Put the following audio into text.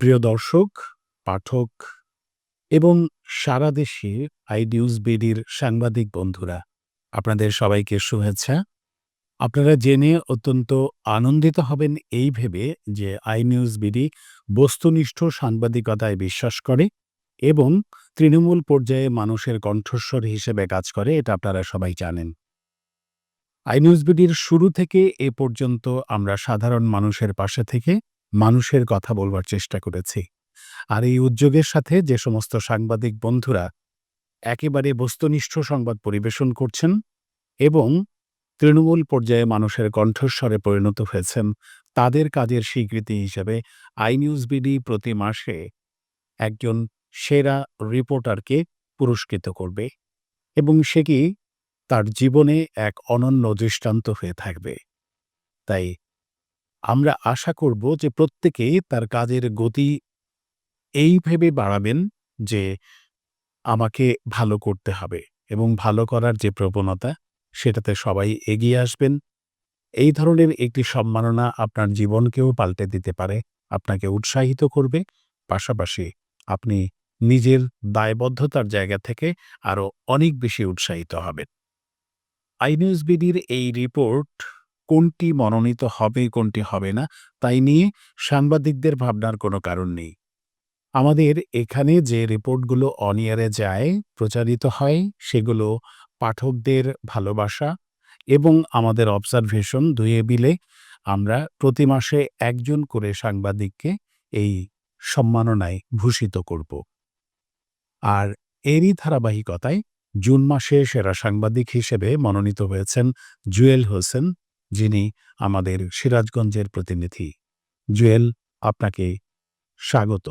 প্রিয় দর্শক, পাঠক এবং সারা দেশে আই নিউজ বিডির সাংবাদিক বন্ধুরা, আপনাদের সবাইকে শুভেচ্ছা। আপনারা জেনে অত্যন্ত আনন্দিত হবেন এই ভেবে যে আই নিউজ বিডি বস্তুনিষ্ঠ সাংবাদিকতায় বিশ্বাস করে এবং তৃণমূল পর্যায়ে মানুষের কণ্ঠস্বর হিসেবে কাজ করে এটা আপনারা সবাই জানেন। আই নিউজ বিডির শুরু থেকে এ পর্যন্ত আমরা সাধারণ মানুষের পাশে থেকে মানুষের কথা বলবার চেষ্টা করেছি। আর এই উদ্যোগের সাথে যে সমস্ত সাংবাদিক বন্ধুরা একেবারে বস্তুনিষ্ঠ সংবাদ পরিবেশন করছেন এবং তৃণমূল পর্যায়ে মানুষের কণ্ঠস্বরে পরিণত হয়েছেন, তাদের কাজের স্বীকৃতি হিসেবে আই নিউজ বিডি প্রতি মাসে একজন সেরা রিপোর্টারকে পুরস্কৃত করবে এবং সে কি তার জীবনে এক অনন্য দৃষ্টান্ত হয়ে থাকবে। তাই আমরা আশা করব যে প্রত্যেকেই তার কাজের গতি এই ভেবে বাড়াবেন যে আমাকে ভালো করতে হবে এবং ভালো করার যে প্রবণতা সেটাতে সবাই এগিয়ে আসবেন। এই ধরনের একটি সম্মাননা আপনার জীবনকেও পাল্টে দিতে পারে, আপনাকে উৎসাহিত করবে, পাশাপাশি আপনি নিজের দায়বদ্ধতার জায়গা থেকে আরও অনেক বেশি উৎসাহিত হবেন। আই নিউজ বিডির এই রিপোর্ট কোনটি মনোনীত হবে, কোনটি হবে না, তাই নিয়ে সাংবাদিকদের ভাবনার কোনো কারণ নেই। আমাদের এখানে যে রিপোর্টগুলো অন এয়ারে যায়, প্রচারিত হয়, সেগুলো পাঠকদের ভালোবাসা এবং আমাদের অবজারভেশন দুইয়ে বিলে আমরা প্রতি মাসে একজন করে সাংবাদিককে এই সম্মাননায় ভূষিত করব। আর এরই ধারাবাহিকতায় জুন মাসে সেরা সাংবাদিক হিসেবে মনোনীত হয়েছেন জুয়েল হোসেন, যিনি আমাদের সিরাজগঞ্জের প্রতিনিধি। জুয়েল, আপনাকে স্বাগত।